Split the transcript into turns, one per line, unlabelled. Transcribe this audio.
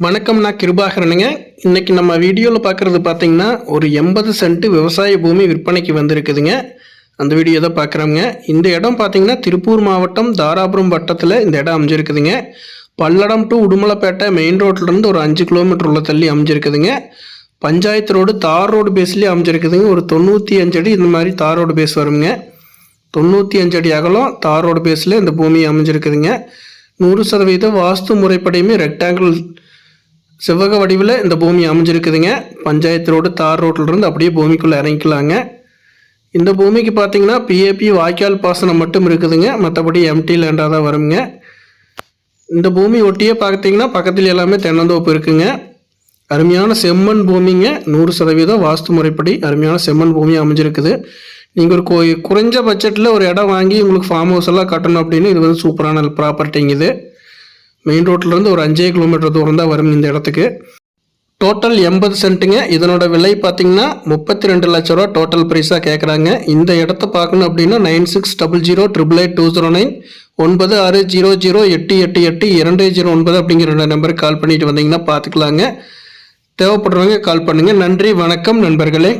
வணக்கம் நான் கிருபாகரனுங்க. இன்றைக்கி நம்ம வீடியோவில் பார்க்குறது பார்த்தீங்கன்னா ஒரு எண்பது சென்ட் விவசாய பூமி விற்பனைக்கு வந்திருக்குதுங்க. அந்த வீடியோ தான் பார்க்குறோங்க இந்த இடம் பார்த்தீங்கன்னா திருப்பூர் மாவட்டம் தாராபுரம் வட்டத்தில் இந்த இடம் அமைஞ்சிருக்குதுங்க. பல்லடம் டு உடுமலைப்பேட்டை மெயின் ரோட்லேருந்து ஒரு அஞ்சு கிலோமீட்டர் உள்ள தள்ளி அமைஞ்சிருக்குதுங்க. பஞ்சாயத்து ரோடு தார் ரோடு பேஸ்லேயே அமைஞ்சிருக்குதுங்க. ஒரு தொண்ணூற்றி அஞ்சு அடி இந்த மாதிரி தார் ரோடு பேஸ் வருங்க. தொண்ணூற்றி அஞ்சு அடி அகலம் தார் ரோடு பேஸில் இந்த பூமி அமைஞ்சிருக்குதுங்க. நூறு சதவீதம் வாஸ்து முறைப்படியுமே ரெக்டாங்கிள் செவ்வக வடிவில் இந்த பூமி அமைஞ்சிருக்குதுங்க. பஞ்சாயத்து ரோடு தார் ரோட்டில் இருந்து அப்படியே பூமிக்குள்ளே இறங்கிக்கலாங்க. இந்த பூமிக்கு பார்த்தீங்கன்னா பிஏபி வாய்க்கால் பாசனம் மட்டும் இருக்குதுங்க. மற்றபடி எம்டி லேண்டாக தான் வருங்க. இந்த பூமி ஒட்டியே பார்த்தீங்கன்னா பக்கத்தில் எல்லாமே தென்னந்தோப்பு இருக்குங்க. அருமையான செம்மண் பூமிங்க. நூறு சதவீதம் வாஸ்து முறைப்படி அருமையான செம்மண் பூமி அமைஞ்சிருக்குது. நீங்கள் ஒரு கோ- குறைஞ்ச பட்ஜெட்டில் ஒரு இடம் வாங்கி உங்களுக்கு ஃபார்ம் ஹவுஸ் எல்லாம் கட்டணும் அப்படின்னு இது வந்து சூப்பரான ப்ராப்பர்ட்டிங்க இது. மெயின் ரோட்லேருந்து ஒரு அஞ்சே கிலோமீட்டர் தூரம் தான் வரும் இந்த இடத்துக்கு. டோட்டல் எண்பது சென்ட்டுங்க. இதனோட விலை பார்த்தீங்கன்னா முப்பத்தி ரெண்டு லட்ச ரூபா டோட்டல் ப்ரைஸாக கேட்குறாங்க இந்த இடத்த பார்க்கணும் அப்படின்னா nine six double zero triple eight two zero nine ஒன்பது ஆறு ஜீரோ ஜீரோ எட்டு எட்டு எட்டு இரண்டு ஜீரோ ஒன்பது அப்படிங்கிற ரெண்டு நம்பருக்கு கால் பண்ணிட்டு வந்தீங்கன்னா பார்த்துக்கலாங்க. தேவைப்படுறவங்க கால் பண்ணுங்கள் நன்றி வணக்கம் நண்பர்களே.